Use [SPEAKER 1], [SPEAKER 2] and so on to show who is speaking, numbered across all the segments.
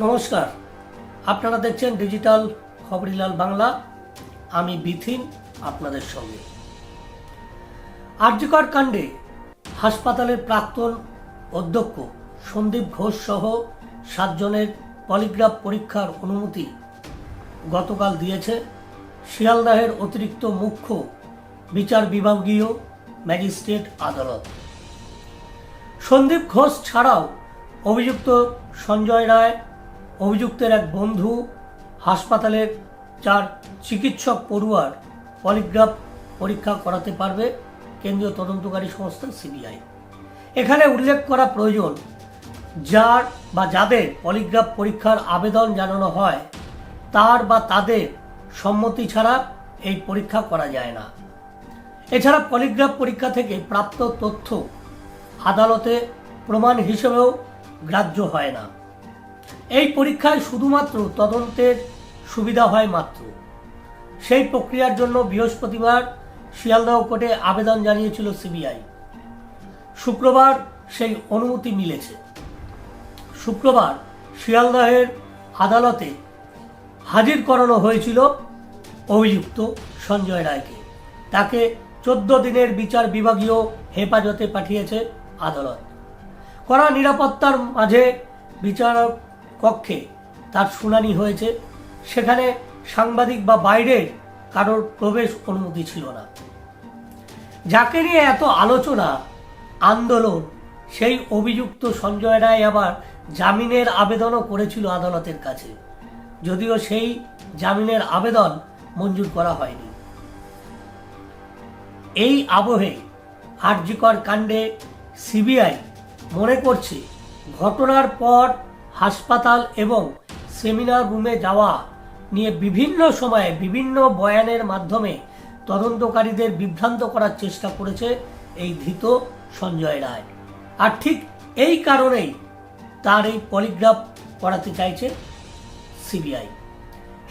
[SPEAKER 1] নমস্কার। আপনারা দেখছেন ডিজিটাল খবরিলাল বাংলা। আমি বিথিন আপনাদের সঙ্গে। আর্যকর কাণ্ডে হাসপাতালের প্রাক্তন অধ্যক্ষ সন্দীপ ঘোষ সহ সাতজনের পলিগ্রাফ পরীক্ষার অনুমতি গতকাল দিয়েছে। শিয়ালদাহের অতিরিক্ত মুখ্য বিচার বিভাগীয় ম্যাজিস্ট্রেট আদালত। সন্দীপ ঘোষ ছাড়াও অভিযুক্ত সঞ্জয় রায় অভিযুক্তের এক বন্ধু, হাসপাতালের চার চিকিৎসক পড়ুয়ার পলিগ্রাফ পরীক্ষা করাতে পারবে কেন্দ্রীয় তদন্তকারী সংস্থা সিবিআই। এখানে উল্লেখ করা প্রয়োজন, যার বা যাদের পলিগ্রাফ পরীক্ষার আবেদন জানানো হয়, তার বা তাদের সম্মতি ছাড়া এই পরীক্ষা করা যায় না। এছাড়া পলিগ্রাফ পরীক্ষা থেকে প্রাপ্ত তথ্য আদালতে প্রমাণ হিসেবেও গ্রাহ্য হয় না। এই পরীক্ষায় শুধুমাত্র তদন্তের সুবিধা হয় মাত্র। সেই প্রক্রিয়ার জন্য বৃহস্পতিবার শিয়ালদহ কোর্টে আবেদন জানিয়েছিল সিবিআই। শুক্রবার সেই অনুমতি মিলেছে। শুক্রবার শিয়ালদহের আদালতে হাজির করানো হয়েছিল অভিযুক্ত সঞ্জয় রায়কে। তাকে চোদ্দ দিনের বিচার বিভাগীয় হেফাজতে পাঠিয়েছে আদালত। কড়া নিরাপত্তার মাঝে বিচারক কক্ষে তার শুনানি হয়েছে, সেখানে সাংবাদিক বা বাইরের কারোর প্রবেশ অনুমতি ছিল না। যাকে নিয়ে এত আলোচনা, আন্দোলন, সেই অভিযুক্ত সঞ্জয় রায় আবার জামিনের আবেদনও করেছিল আদালতের কাছে। যদিও সেই জামিনের আবেদন মঞ্জুর করা হয়নি। এই আবহে আরজিকর কাণ্ডে সিবিআই মনে করছে, ঘটনার পর হাসপাতাল এবং সেমিনার রুমে যাওয়া নিয়ে বিভিন্ন সময়ে বিভিন্ন বয়ানের মাধ্যমে তদন্তকারীদের বিভ্রান্ত করার চেষ্টা করেছে এই ধৃত সঞ্জয় রায়। আর ঠিক এই কারণেই তার এই পলিগ্রাফ করাতে চাইছে সিবিআই।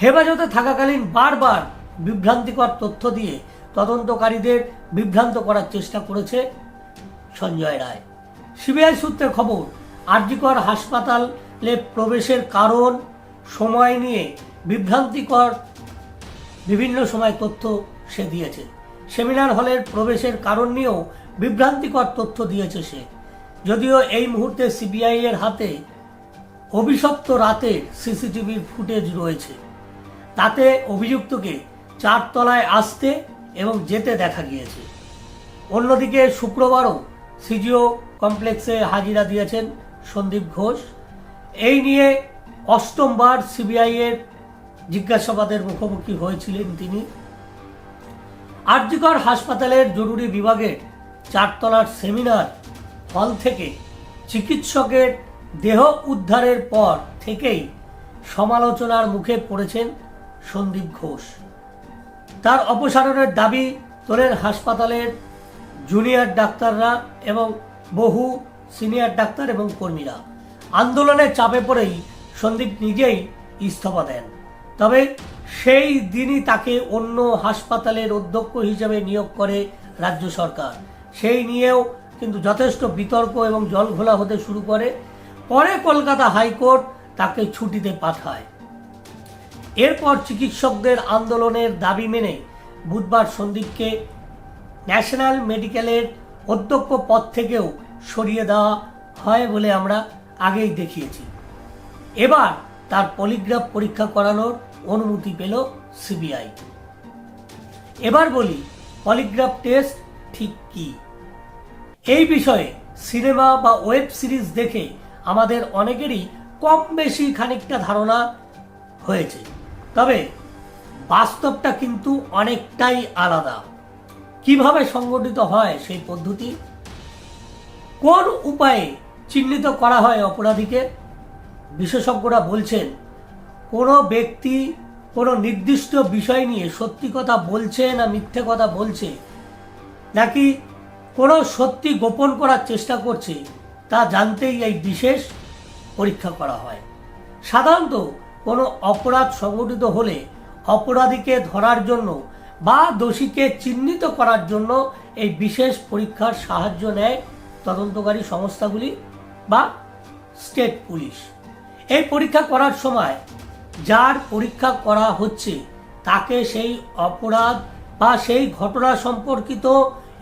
[SPEAKER 1] হেফাজতে থাকাকালীন বারবার বিভ্রান্তিকর তথ্য দিয়ে তদন্তকারীদের বিভ্রান্ত করার চেষ্টা করেছে সঞ্জয় রায়। সিবিআই সূত্রে খবর, আরজিকর হাসপাতালে প্রবেশের কারণ, সময় নিয়ে বিভ্রান্তিকর বিভিন্ন সময় তথ্য সে দিয়েছে। সেমিনার হলের প্রবেশের কারণ নিয়েও বিভ্রান্তিকর তথ্য দিয়েছে সে। যদিও এই মুহূর্তে সিবিআই এর হাতে অভিশপ্ত রাতের সিসিটিভির ফুটেজ রয়েছে। তাতে অভিযুক্তকে চারতলায় আসতে এবং যেতে দেখা গিয়েছে। অন্যদিকে শুক্রবারও সিজিও কমপ্লেক্সে হাজিরা দিয়েছেন সন্দীপ ঘোষ। এই নিয়ে অষ্টমবার সিবিআই এর জিজ্ঞাসাবাদের মুখোমুখি হয়েছিলেন তিনি। আরজিকর হাসপাতালের জরুরি বিভাগের চারতলার সেমিনার হল থেকে চিকিৎসকের দেহ উদ্ধারের পর থেকেই সমালোচনার মুখে পড়েছেন সন্দীপ ঘোষ। তার অপসারণের দাবি তোলেন হাসপাতালের জুনিয়র ডাক্তাররা এবং বহু সিনিয়র ডাক্তার এবং কর্মীরা। আন্দোলনের চাপে পড়েই সন্দীপ নিজেই ইস্তফা দেন। তবে সেই দিনই তাকে অন্য হাসপাতালের অধ্যক্ষ হিসেবে নিয়োগ করে রাজ্য সরকার। সেই নিয়েও কিন্তু যথেষ্ট বিতর্ক এবং জলঘোলা হতে শুরু করে। পরে কলকাতা হাইকোর্ট তাকে ছুটিতে পাঠায়। এরপর চিকিৎসকদের আন্দোলনের দাবি মেনে বুধবার সন্দীপকে ন্যাশনাল মেডিকেলের অধ্যক্ষ পদ থেকেও সরিয়ে দেওয়া হয় বলে আমরা আগেই দেখিয়েছি। এবার তার পলিগ্রাফ পরীক্ষা করানোর অনুমতি পেল সিবিআই। এবার বলি, পলিগ্রাফ টেস্ট ঠিক কি? এই বিষয়ে সিনেমা বা ওয়েব সিরিজ দেখে আমাদের অনেকেরই কম বেশি খানিকটা ধারণা হয়েছে। তবে বাস্তবটা কিন্তু অনেকটাই আলাদা। কীভাবে সংগঠিত হয় সেই পদ্ধতি? কোন উপায়ে চিহ্নিত করা হয় অপরাধীকে। বিশেষজ্ঞরা বলছেন, কোনো ব্যক্তি কোনো নির্দিষ্ট বিষয় নিয়ে সত্যি কথা বলছে না মিথ্যে কথা বলছে, নাকি কোনো সত্যি গোপন করার চেষ্টা করছে, তা জানতেই এই বিশেষ পরীক্ষা করা হয়। সাধারণত কোনো অপরাধ সংগঠিত হলে অপরাধীকে ধরার জন্য বা দোষীকে চিহ্নিত করার জন্য এই বিশেষ পরীক্ষার সাহায্য নেয় তদন্তকারী সংস্থাগুলি। বা স্টেট পুলিশ। এই পরীক্ষা করার সময় যার পরীক্ষা করা হচ্ছে তাকে সেই অপরাধ বা সেই ঘটনা সম্পর্কিত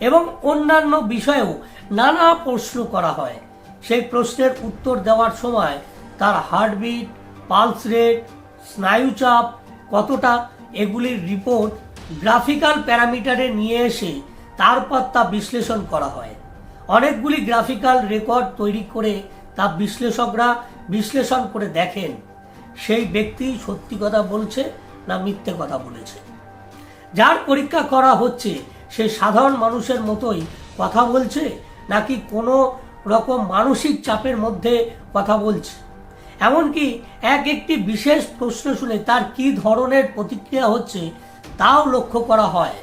[SPEAKER 1] এবং অন্যান্য বিষয়েও নানা প্রশ্ন করা হয়। সেই প্রশ্নের উত্তর দেওয়ার সময় তার হার্টবিট, পালস রেট স্নায়ুচাপ কতটা এগুলির রিপোর্ট গ্রাফিক্যাল প্যারামিটারে নিয়ে এসে তারপর তা বিশ্লেষণ করা হয়। অনেকগুলি গ্রাফিক্যাল রেকর্ড তৈরি করে তা বিশ্লেষকরা বিশ্লেষণ করে দেখেন। সেই ব্যক্তি সত্যি কথা বলছে না মিথ্যে কথা বলেছে? যার পরীক্ষা করা হচ্ছে, সে সাধারণ মানুষের মতোই কথা বলছে নাকি কোনো রকম মানসিক চাপের মধ্যে কথা বলছে? এমনকি এক একটি বিশেষ প্রশ্ন শুনে তার কি ধরনের প্রতিক্রিয়া হচ্ছে তাও লক্ষ্য করা হয়।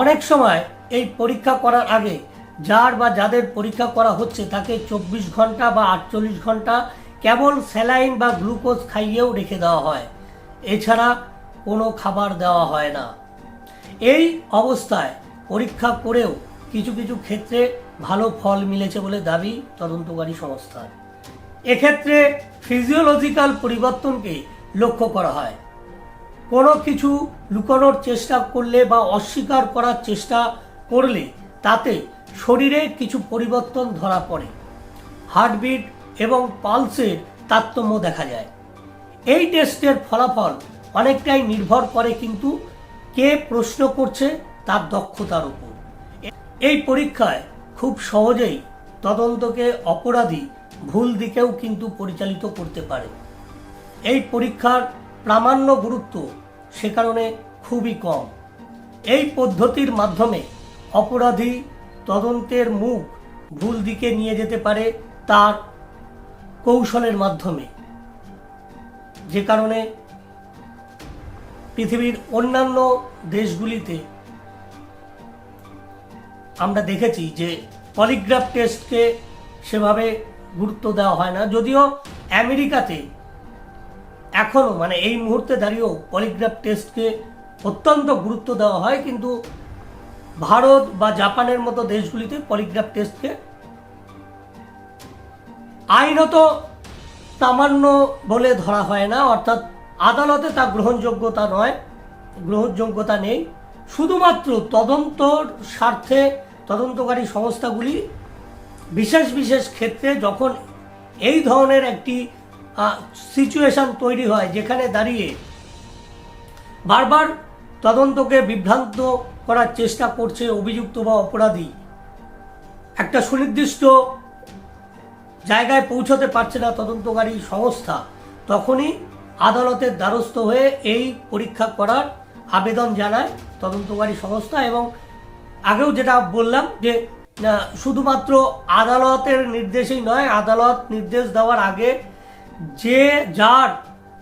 [SPEAKER 1] অনেক সময় এই পরীক্ষা করার আগে যার বা যাদের পরীক্ষা করা হচ্ছে তাকে চব্বিশ ঘণ্টা বা আটচল্লিশ ঘণ্টা কেবল স্যালাইন বা গ্লুকোজ খাইয়েও রেখে দেওয়া হয়। এছাড়া কোনো খাবার দেওয়া হয় না। এই অবস্থায় পরীক্ষা করেও কিছু কিছু ক্ষেত্রে ভালো ফল মিলেছে বলে দাবি তদন্তকারী সংস্থার এক্ষেত্রে ফিজিওলজিক্যাল পরিবর্তনকে লক্ষ্য করা হয়। কোনো কিছু লুকানোর চেষ্টা করলে বা অস্বীকার করার চেষ্টা করলে তাতে শরীরে কিছু পরিবর্তন ধরা পড়ে। হার্টবিট এবং পালসের তারতম্য দেখা যায়। এই টেস্টের ফলাফল অনেকটাই নির্ভর করে কিন্তু কে প্রশ্ন করছে তার দক্ষতার উপর। এই পরীক্ষায় খুব সহজেই তদন্তকে অপরাধী ভুল দিকেও কিন্তু পরিচালিত করতে পারে। এই পরীক্ষার প্রামাণ্য গুরুত্ব সে কারণে খুবই কম। এই পদ্ধতির মাধ্যমে অপরাধী তদন্তের মুখ ভুল দিকে নিয়ে যেতে পারে তার কৌশলের মাধ্যমে। যে কারণে পৃথিবীর অন্যান্য দেশগুলিতে আমরা দেখেছি যে পলিগ্রাফ টেস্টকে সেভাবে গুরুত্ব দেওয়া হয় না। যদিও আমেরিকাতে এখনও মানে এই মুহূর্তে দাঁড়িয়েও পলিগ্রাফ টেস্টকে অত্যন্ত গুরুত্ব দেওয়া হয়, কিন্তু ভারত বা জাপানের মতো দেশগুলিতে পলিগ্রাফ টেস্টকে আইনত সামান্য বলে ধরা হয় না, অর্থাৎ আদালতে তা গ্রহণযোগ্যতা নয়, গ্রহণযোগ্যতা নেই। শুধুমাত্র তদন্তর স্বার্থে তদন্তকারী সংস্থাগুলি বিশেষ বিশেষ ক্ষেত্রে যখন এই ধরনের একটি সিচুয়েশন তৈরি হয়, যেখানে দাঁড়িয়ে বারবার তদন্তকে বিভ্রান্ত করার চেষ্টা করছে অভিযুক্ত বা অপরাধী। একটা সুনির্দিষ্ট জায়গায় পৌঁছতে পারছে না তদন্তকারী সংস্থা। তখনই আদালতের দ্বারস্থ হয়ে এই পরীক্ষা করার আবেদন জানায় তদন্তকারী সংস্থা এবং আগেও যেটা বললাম যে শুধুমাত্র আদালতের নির্দেশেই নয়, আদালত নির্দেশ দেওয়ার আগে যে যার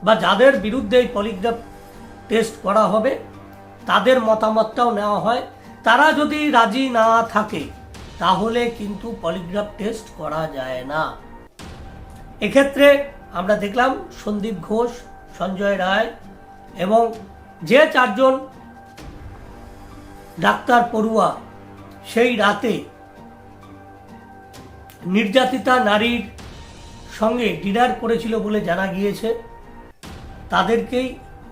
[SPEAKER 1] বা যাদের বিরুদ্ধে এই পলিগ্রাফ টেস্ট করা হবে তাদের মতামতটাও নেওয়া হয়। তারা যদি রাজি না থাকে, তাহলে কিন্তু পলিগ্রাফ টেস্ট করা যায় না। এক্ষেত্রে আমরা দেখলাম সন্দীপ ঘোষ, সঞ্জয় রায় এবং যে চারজন ডাক্তার পড়ুয়া, সেই রাতে নির্যাতিতা নারীর সঙ্গে ডিনার করেছিল বলে জানা গিয়েছে। তাদেরকেই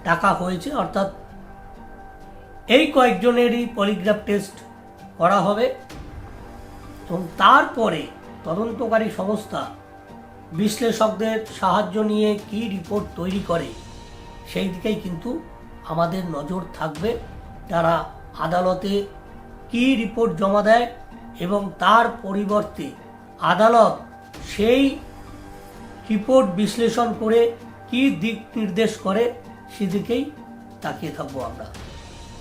[SPEAKER 1] ডাকা হয়েছে, অর্থাৎ এই কয়েকজনেরই পলিগ্রাফ টেস্ট করা হবে। এবং তারপরে তদন্তকারী সংস্থা বিশ্লেষকদের সাহায্য নিয়ে কি রিপোর্ট তৈরি করে, সেই দিকেই কিন্তু আমাদের নজর থাকবে। তারা আদালতে কি রিপোর্ট জমা দেয় এবং তার পরিবর্তে আদালত সেই রিপোর্ট বিশ্লেষণ করে কি দিক নির্দেশ করে, সেদিকেই তাকিয়ে থাকব আমরা।